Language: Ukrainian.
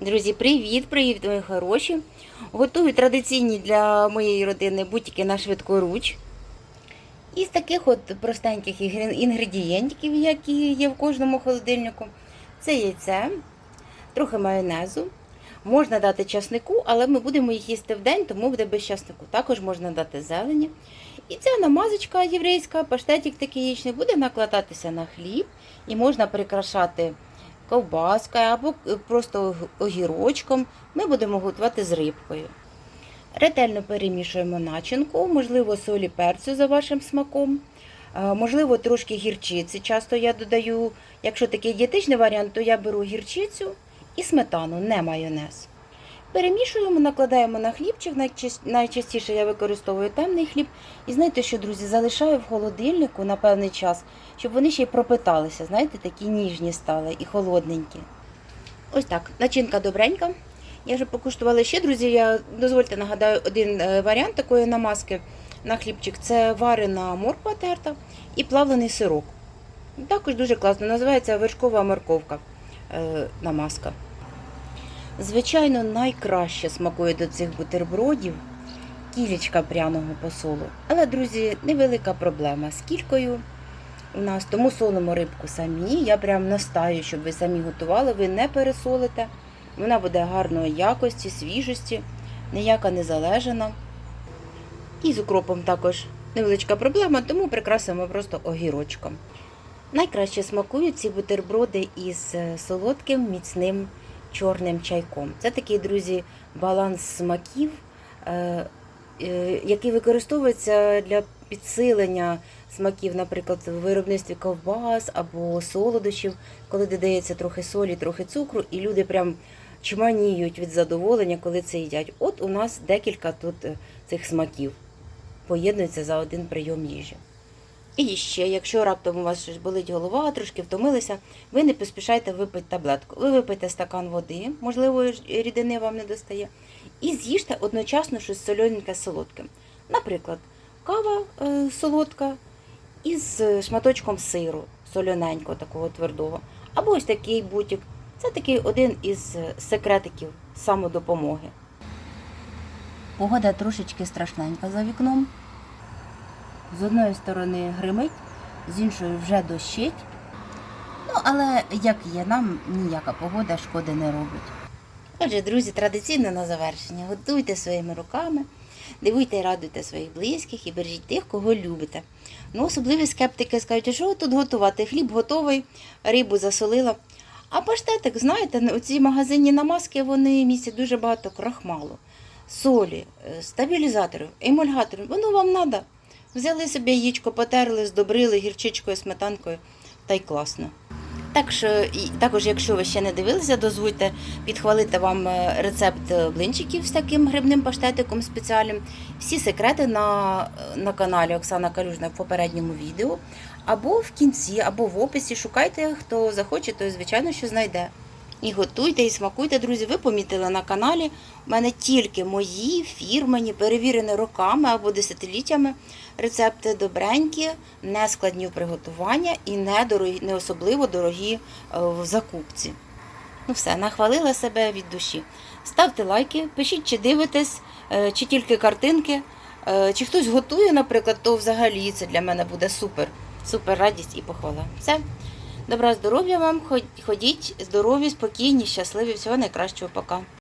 Друзі, привіт, привіт, мої хороші. Готую традиційні для моєї родини бутики на швидкоруч. Із таких от простеньких інгредієнтів, які є в кожному холодильнику. Це яйце, трохи майонезу. Можна дати часнику, але ми будемо їх їсти в день, тому буде без часнику. Також можна дати зелені. І ця намазочка єврейська, паштетик такий яєчний, буде накладатися на хліб і можна прикрашати ковбаскою або е, просто огірочком. Ми будемо готувати з рибкою. Ретельно перемішуємо начинку, можливо, солі перцю за вашим смаком. Е, Можливо, трошки гірчиці. Часто я додаю, якщо такий дієтичний варіант, то я беру гірчицю і сметану, не майонез. Перемішуємо, накладаємо на хлібчик. Найчастіше я використовую темний хліб. І знаєте що, друзі, залишаю в холодильнику на певний час, щоб вони ще й пропиталися. Знаєте, такі ніжні стали і холодненькі. Ось так, начинка добренька. Я вже покуштувала ще, друзі. Я дозвольте нагадаю один е, варіант такої намазки на хлібчик. Це варена морква терта і плавлений сирок. Також дуже класно. Називається вершкова морковка е, намазка. Звичайно, найкраще смакує до цих бутербродів кілечка пряного посолу. Але, друзі, невелика проблема з кількою у нас, тому солимо рибку самі. Я прям настаю, щоб ви самі готували, ви не пересолите. Вона буде гарної якості, свіжості, ніяка не залежана. І з укропом також невеличка проблема, тому прикрасимо просто огірочком. Найкраще смакують ці бутерброди із е, солодким міцним чорним чайком. Це такий, друзі, баланс смаків, е, е, який використовується для підсилення смаків, наприклад, в виробництві ковбас або солодощів, коли додається трохи солі, трохи цукру, і люди прям чманіють від задоволення, коли це їдять. От у нас декілька тут е, цих смаків поєднуються за один прийом їжі. І ще, якщо раптом у вас щось болить голова, трошки втомилися, ви не поспішайте випити таблетку. Ви випийте стакан води, можливо, рідини вам не достає, і з'їжте одночасно щось солененьке з солодким. Наприклад, кава е, солодка із е, шматочком сиру, солоненького, такого твердого. Або ось такий бутик. Це такий один із е, секретиків самодопомоги. Погода трошечки страшненька за вікном. З одної сторони гримить, з іншої вже дощить. Ну, але як є, нам ніяка погода шкоди не робить. Отже, друзі, традиційно на завершення. Готуйте своїми руками, дивуйте і радуйте своїх близьких і бережіть тих, кого любите. Ну, особливі скептики скажуть, «А що тут готувати? Хліб готовий, рибу засолила. А паштетик, знаєте, оці магазинні намазки, вони містять дуже багато крахмалу, солі, е, стабілізаторів, емульгаторів. Воно вам треба. Взяли собі яєчко, потерли, здобрили гірчичкою, сметанкою, та й класно. Так що, також, якщо ви ще не дивилися, дозвольте підхвалити вам е, рецепт блинчиків з таким грибним паштетиком спеціальним. Всі секрети на, на каналі Оксана Калюжна в попередньому відео. Або в кінці, або в описі. Шукайте, хто захоче, той, звичайно, що знайде. І готуйте, і смакуйте, друзі. Ви помітили на каналі. У мене тільки мої фірмені, перевірені роками або десятиліттями рецепти добренькі, не складні в приготування і не, дорогі, не особливо дорогі е, в закупці. Ну все, нахвалила себе від душі. Ставте лайки, пишіть, чи дивитесь, е, чи тільки картинки, е, чи хтось готує, наприклад, то взагалі це для мене буде супер, супер радість і похвала. Все. Добра здоров'я вам, ходіть здорові, спокійні, щасливі, всього найкращого, пока.